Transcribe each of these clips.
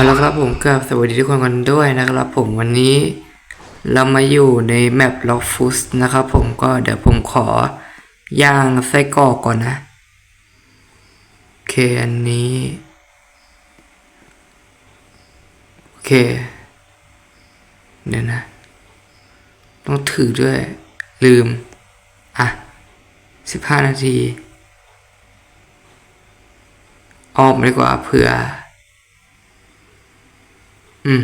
เอาละครับผมกับสวัสดีทุกคนกันด้วยนะครับผมวันนี้ เรามาอยู่ในแมปล็อกฟุสนะครับผมก็เดี๋ยวผมขอย่างไส้กรอกก่อนนะโอเคอันนี้โอเคเดี๋ยวนะ ต้องถือด้วย ลืม อะสิบห้านาที ออกมาดีกว่าเผื่อ อืม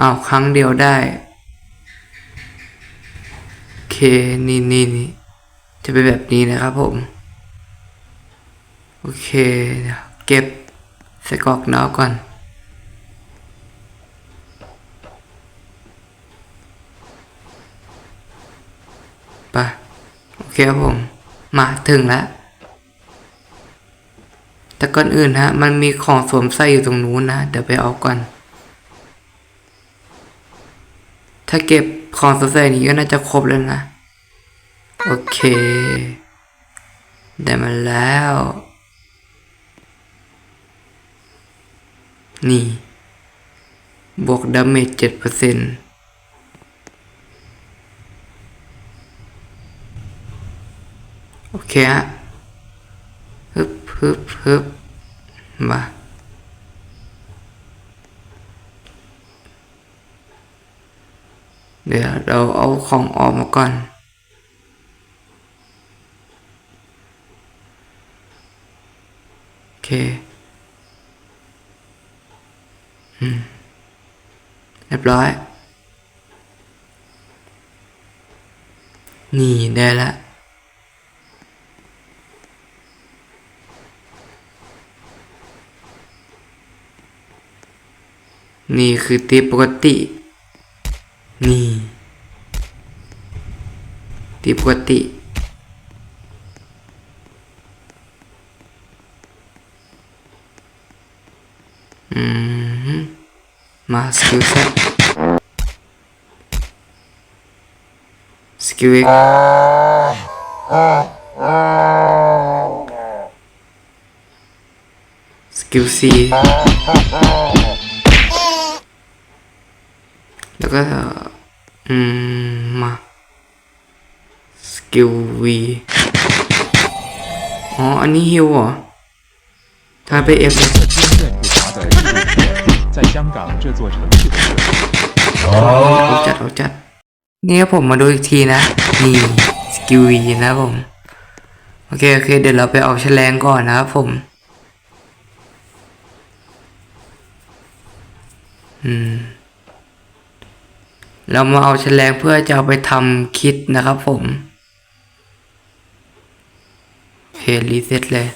อ้าครั้งเดียวได้โอเคนี่นี่นี่จะเป็นแบบนี้นะครับผม โอเค เก็บใส่กรอกน้ำก่อน ไป โอเคครับผม มาถึงแล้วแต่ก่อนอื่นฮะ มันมีของสวมใส่อยู่ตรงนู้นนะ เดี๋ยวไปเอาก่อน ถ้าเก็บของสวมใส่นี้ก็น่าจะครบแล้วนะ โอเค ได้มาแล้ว นี่ บวกดาเมจเจ็ดเปอร์เซ็นต์ โอเคฮะฮึบฮึบฮึบมาเดี๋ยวเราเอาของออกมาก่อน โอเคอืมเรียบร้อย นี่ได้ละ นี่คือตีปกติ นี่ตีปกติอืมมาสกิลเซ็ตสกิลเอ็กสกิลซีแล้ว ก็ อืมา สกิลวีอ๋อ อันนี้ฮิวเหรอถ้าไปเอฟเอาจัดเอาจัด นี่ครับผมมาดูอีกทีนะ นี่สกิลวีนะผม โอเค โอเค เดี๋ยวเราไปเอาแฉลงก่อนนะครับผมอืม เรามาเอาแฉลงเพื่อจะเอาไปทำคิดนะครับผมโอเครีเซ็ตเลย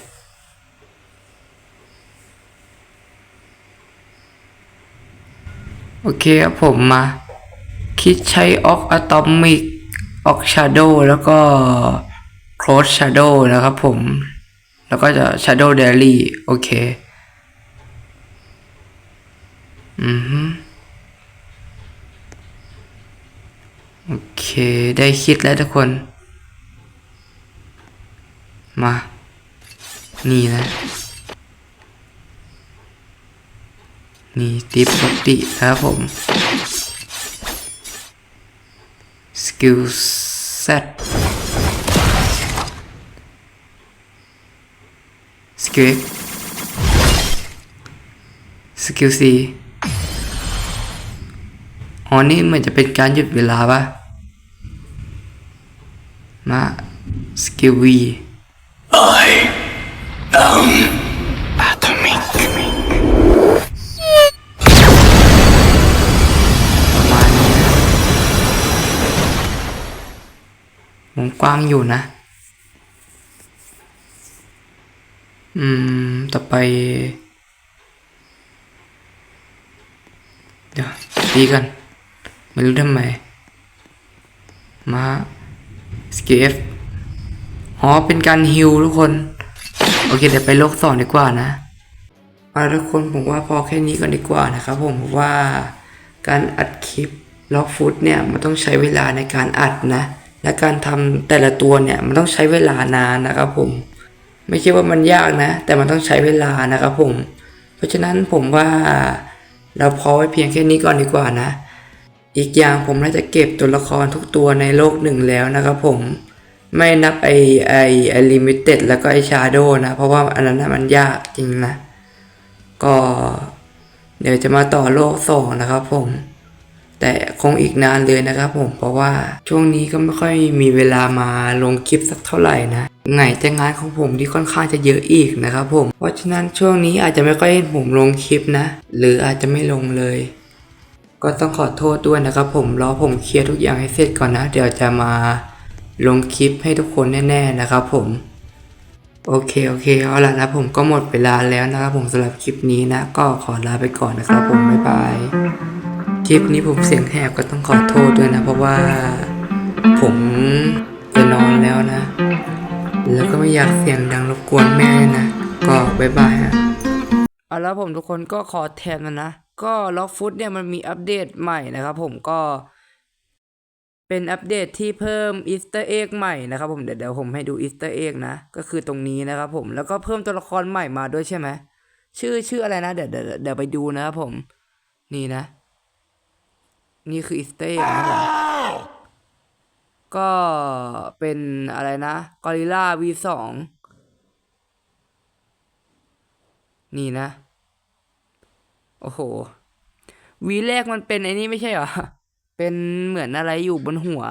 โอเคครับผมมา คิดใช้ออกอะตอมิกออกชาโดแล้วก็โครสชาโดนะครับผม แล้วก็จะชาโดเดลี่โอเค อือฮึ โอเค ได้คิดแล้วทุกคน มา นี่นะ นี่ตีปกติครับผม สกิลเซ็ตสกิลสกิลซีอ๋อนี่เหมือนจะเป็นการหยุดเวลาปะ มาสกิลวีประมาณนี้นะวงกว้างอยู่นะ อืม ต่อไป เดี๋ยวตีกันไม่รู้ทำไมมา สกฟอ๋อเป็นการฮิลทุกคน โอเคเดี๋ยวไปโลกสองดีกว่านะเอาทุกคนผมว่าพอแค่นี้ก่อนดีกว่านะครับผมเพราะว่าการอัดคลิปล็อกฟุตเนี่ยมันต้องใช้เวลาในการอัดนะ และการทำแต่ละตัวเนี่ยมันต้องใช้เวลานานนะครับผม ไม่ใช่ว่ามันยากนะ แต่มันต้องใช้เวลานะครับผม เพราะฉะนั้นผมว่าเราพอไว้เพียงแค่นี้ก่อนดีกว่านะ อีกอย่างผมน่าจะเก็บตัวละครทุกตัวในโลกหนึ่งแล้วนะครับผมไม่นับไอไอไอลิมิเต็ดแล้วก็ไอชาโดนะ เพราะว่าอันนั้นมันยากจริงนะ ก็เดี๋ยวจะมาต่อโลกสองนะครับผม แต่คงอีกนานเลยนะครับผมเพราะว่าช่วงนี้ก็ไม่ค่อยมีเวลามาลงคลิปสักเท่าไหร่นะไงจะงานของผมที่ค่อนข้างจะเยอะอีกนะครับผม เพราะฉะนั้นช่วงนี้อาจจะไม่ค่อยเห็นผมลงคลิปนะ หรืออาจจะไม่ลงเลย ก็ต้องขอโทษด้วยนะครับ ผมรอผมเคลียร์ทุกอย่างให้เสร็จก่อนนะ เดี๋ยวจะมาลงคลิปให้ทุกคนแน่ๆนะครับ ผมโอเคโอเคเอาละนะผมก็หมดเวลาแล้วนะครับผมสำหรับคลิปนี้นะ ก็ขอลาไปก่อนนะครับ ผมบ๊ายบายคลิปนี้ผมเสียงแหบก็ต้องขอโทษด้วยนะ เพราะว่าผมจะนอนแล้วนะ แล้วก็ไม่อยากเสียงดังรบกวนแม่นะ ก็บ๊ายบายฮะเอาล้วผมทุกคนก็ขอแทนมันนะ ก็ล็อกฟุตเนี่ยมันมีอัปเดตใหม่นะครับผมก็เป็นอัปเดตที่เพิ่มอีสเตอร์เอ็กใหม่นะครับผมเดี๋ยวเดี๋ยวผมให้ดูอีสเตอร์เอ็กนะ ก็คือตรงนี้นะครับผมแล้วก็เพิ่มตัวละครใหม่มาด้วยใช่ไหมชื่อชื่ออะไรนะ เดี๋ยวเดี๋ยวเดี๋ยวไปดูนะครับผม นี่นะ นี่คืออีสเตอร์เอ็กนะครับก็เป็นอะไรนะกอริล่า V2 นี่นะ โอ้โห วีแรกมันเป็นไอ้นี่ไม่ใช่เหรอ เป็นเหมือนอะไรอยู่บนหัว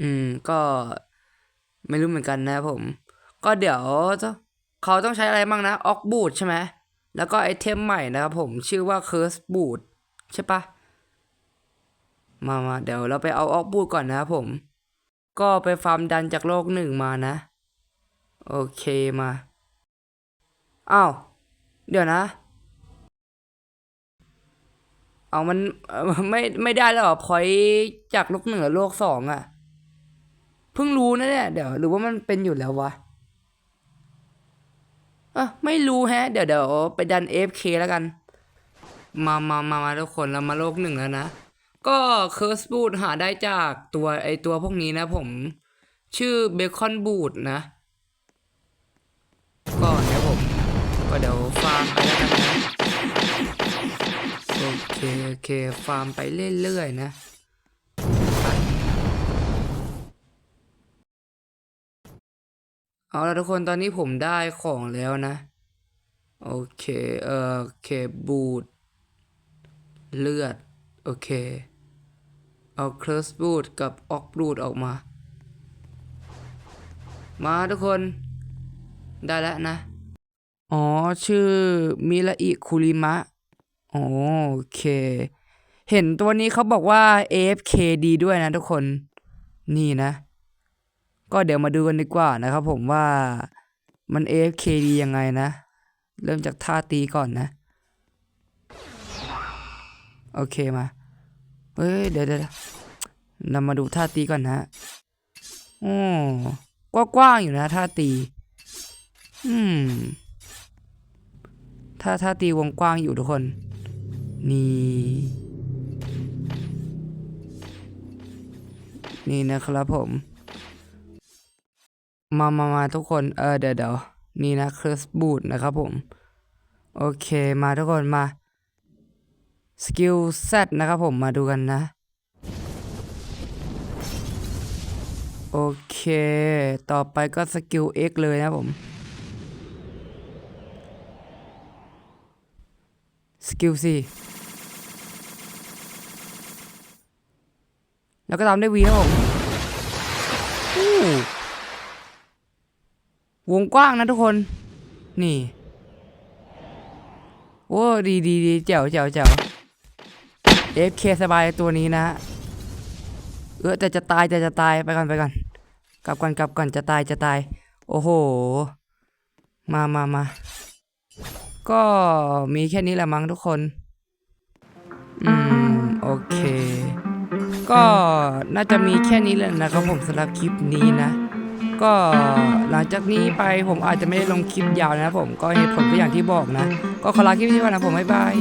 อืม ก็ไม่รู้เหมือนกันนะผม ก็เดี๋ยวเขาต้องใช้อะไรบ้างนะ ออกบูทใช่ไหม แล้วก็ไอเทมใหม่นะครับผม ชื่อว่า Curse Boot ใช่ปะ มามาเดี๋ยวเราไปเอาออกบูทก่อนนะครับผม ก็ไปฟาร์มดันจากโลกหนึ่งมานะ โอเคมา อ้าว เดี๋ยวนะ เอามันไม่ไม่ได้แล้วเหรอพอยจากโลกหนึ่งหรือโลกสองอะเพิ่งรู้นะเนี่ยเดี๋ยวหรือว่ามันเป็นอยู่แล้ววะเอะไม่รู้แฮะ เดี๋ยวเดี๋ยวไปดัน AFK แล้วกัน มามามามาทุกคนเรามาโลกหนึ่งแล้วนะ ก็เคิร์สบูดหาได้จากตัวไอตัวพวกนี้นะผม ชื่อเบคอนบูดนะ ก็เดี๋ยวผม ก็เดี๋ยวฟาร์มไปแล้วกันนะโอเคโอเคฟาร์มไปเรื่อยๆนะเอาละทุกคนตอนนี้ผมได้ของแล้วนะ โอเคเออโอเคบูดเลือด โอเค เอาเคลสบูดกับออกบูดออกมา มาทุกคน ได้แล้วนะ อ๋อ ชื่อมิราอิคุริมะ อ๋อ โอเค เห็นตัวนี้เขาบอกว่า AFK ดีด้วยนะทุกคน นี่นะ ก็เดี๋ยวมาดูกันดีกว่านะครับผมว่ามัน AFK ดียังไงนะ เริ่มจากท่าตีก่อนนะ โอเคมา เฮ้ย เดี๋ยวเดี๋ยวเดี๋ยวนำมาดูท่าตีก่อนนะอ้ก็กว้างๆอยู่นะท่าตี อืม ถ้าถ้าตีวงกว้างอยู่ทุกคน นี่ นี่นะครับผม มามามาทุกคน เออเดี๋ยวเดี๋ยวนี่นะคร์สบูดนะครับผม โอเคมาทุกคนมา สกิล Z นะครับผมมาดูกันนะ โอเค ต่อไปก็สกิล X เลยนะผม กิลสี่แล้วก็ตามด้วยวีครับผมวงกว้างนะทุกคน นี่โอ้ดีดีดีแจ๋วแจ๋วแจ๋ว FK สบายตัวนี้นะฮะเออแต่จะตายแต่จะตายไปก่อนไปก่อน กลับก่อนกลับก่อนจะตายจะตาย โอ้โห มามามา ก็มีแค่นี้แหละมั้งทุกคน อืม โอเค ก็น่าจะมีแค่นี้แหละนะครับผมสำหรับคลิปนี้นะ ก็หลังจากนี้ไปผมอาจจะไม่ได้ลงคลิปยาวนะครับผมก็เหตุผลก็อย่างที่บอกนะ ก็ขอลาคลิปนี้ก่อนนะผมบ๊ายบาย